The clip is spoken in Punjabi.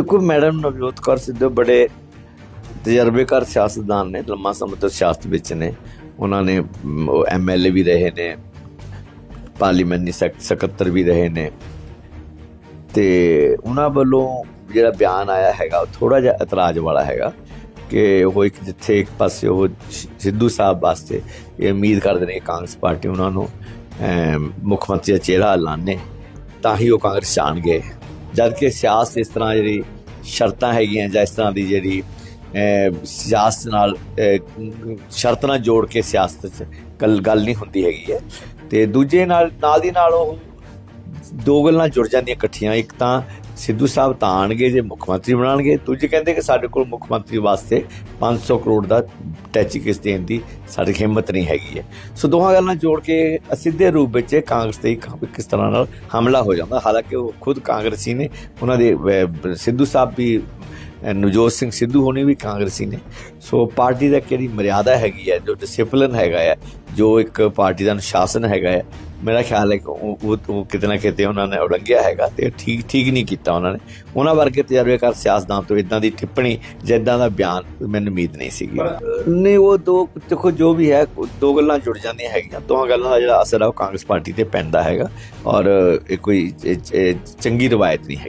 ਦੇਖੋ ਮੈਡਮ ਨਵਜੋਤ ਕੌਰ ਸਿੱਧੂ ਬੜੇ ਤਜਰਬੇਕਾਰ ਸਿਆਸਤਦਾਨ ਨੇ ਲੰਮਾ ਸਮਾਂ ਤੋਂ ਸਿਆਸਤ ਵਿੱਚ ਨੇ। ਉਹਨਾਂ ਨੇ ਐਮਐਲਏ ਵੀ ਰਹੇ ਨੇ ਪਾਰਲੀਮੈਂਟਰੀ ਸਕੱਤਰ ਵੀ ਰਹੇ ਨੇ। ਤੇ ਉਹਨਾਂ ਵੱਲੋਂ ਜਿਹੜਾ ਬਿਆਨ ਆਇਆ ਹੈਗਾ ਥੋੜਾ ਜਿਹਾ ਇਤਰਾਜ਼ ਵਾਲਾ ਹੈਗਾ ਕਿ ਉਹ ਇੱਕ ਜਿੱਥੇ ਇੱਕ ਪਾਸੇ ਉਹ ਸਿੱਧੂ ਸਾਹਿਬ ਵਾਸਤੇ ਇਹ ਉਮੀਦ ਕਰਦੇ ਨੇ ਕਾਂਗਰਸ ਪਾਰਟੀ ਉਹਨਾਂ ਨੂੰ ਅਮ, ਮੁੱਖ ਮੰਤਰੀ ਦਾ ਚਿਹਰਾ ਐਲਾਨੇ ਤਾਂ ਹੀ ਉਹ ਕਾਂਗਰਸ ਜਾਣਗੇ ਜਦ ਕਿ ਸਿਆਸਤ ਇਸ ਤਰ੍ਹਾਂ ਜਿਹੜੀ ਸ਼ਰਤਾਂ ਹੈਗੀਆਂ ਜਾਂ ਇਸ ਤਰ੍ਹਾਂ ਦੀ ਜਿਹੜੀ ਸਿਆਸਤ ਨਾਲ ਸ਼ਰਤ ਨਾਲ ਜੋੜ ਕੇ ਸਿਆਸਤ 'ਚ ਗੱਲ ਗੱਲ ਨਹੀਂ ਹੁੰਦੀ ਹੈਗੀ ਹੈ। ਤੇ ਦੂਜੇ ਨਾਲ ਨਾਲ ਦੀ ਨਾਲ ਉਹ ਦੋ ਗੱਲਾਂ ਜੁੜ ਜਾਂਦੀਆਂ ਇਕੱਠੀਆਂ। ਇੱਕ ਤਾਂ ਸਿੱਧੂ ਸਾਹਿਬ ਤਾਂ ਆਣਗੇ, ਜੇ ਮੁੱਖ ਮੰਤਰੀ ਬਣਾਣਗੇ। ਦੂਜੇ ਕਹਿੰਦੇ ਕਿ ਸਾਡੇ ਕੋਲ ਮੁੱਖ ਮੰਤਰੀ ਵਾਸਤੇ 500 ਕਰੋੜ ਦਾ ਟੈਚੀ ਕਿਸ ਦੇਣ ਦੀ ਸਾਡੀ ਹਿੰਮਤ ਨਹੀਂ ਹੈਗੀ ਹੈ। ਸੋ ਦੋਹਾਂ ਗੱਲਾਂ ਜੋੜ ਕੇ ਅਸਿੱਧੇ ਰੂਪ ਵਿੱਚ ਕਾਂਗਰਸ ਤੇ ਇੱਕ ਕਿਸ ਤਰ੍ਹਾਂ ਨਾਲ ਹਮਲਾ ਹੋ ਜਾਂਦਾ। ਹਾਲਾਂਕਿ ਉਹ ਖੁਦ ਕਾਂਗਰਸੀ ਨੇ, ਉਹਨਾਂ ਦੇ ਸਿੱਧੂ ਸਾਹਿਬ ਵੀ ਨਵਜੋਤ ਸਿੰਘ ਸਿੱਧੂ ਹੋਣੀ ਵੀ ਕਾਂਗਰਸੀ ਨੇ। ਸੋ ਪਾਰਟੀ ਦਾ ਕਿਹੜੀ ਮਰਿਆਦਾ ਹੈਗੀ ਹੈ, ਜੋ ਡਿਸਪਲਿਨ ਹੈਗਾ ਹੈ, ਜੋ ਇੱਕ ਪਾਰਟੀ ਦਾ ਅਨੁਸ਼ਾਸਨ ਹੈਗਾ ਹੈ ਮੇਰਾ ਖਿਆਲ ਹੈ ਉਹ ਉਹ- ਕਿਤੇ ਨਾ ਕਿਤੇ ਉਹਨਾਂ ਨੇ ਉਲੰਘਿਆ ਹੈਗਾ ਤੇ ਠੀਕ ਠੀਕ ਨਹੀਂ ਕੀਤਾ ਉਹਨਾਂ ਨੇ। ਉਹਨਾਂ ਵਰਗੇ ਤਜਰਬੇਕਾਰ ਸਿਆਸਤਦਾਨ ਤੋਂ ਇਦਾਂ ਦੀ ਟਿੱਪਣੀ ਜਾਂ ਇਦਾਂ ਦਾ ਬਿਆਨ ਮੈਨੂੰ ਉਮੀਦ ਨਹੀਂ ਸੀਗੀ। ਨਹੀਂ ਉਹ ਦੋ ਦੇਖੋ ਜੋ ਵੀ ਹੈ ਦੋ ਗੱਲਾਂ ਜੁੜ ਜਾਂਦੀਆਂ ਹੈਗੀਆਂ। ਦੋਹਾਂ ਗੱਲਾਂ ਦਾ ਜਿਹੜਾ ਅਸਰ ਹੈ ਉਹ ਕਾਂਗਰਸ ਪਾਰਟੀ ਤੇ ਪੈਂਦਾ ਹੈਗਾ। ਔਰ ਇਹ ਕੋਈ ਚੰਗੀ ਰਵਾਇਤ ਨਹੀਂ ਹੈ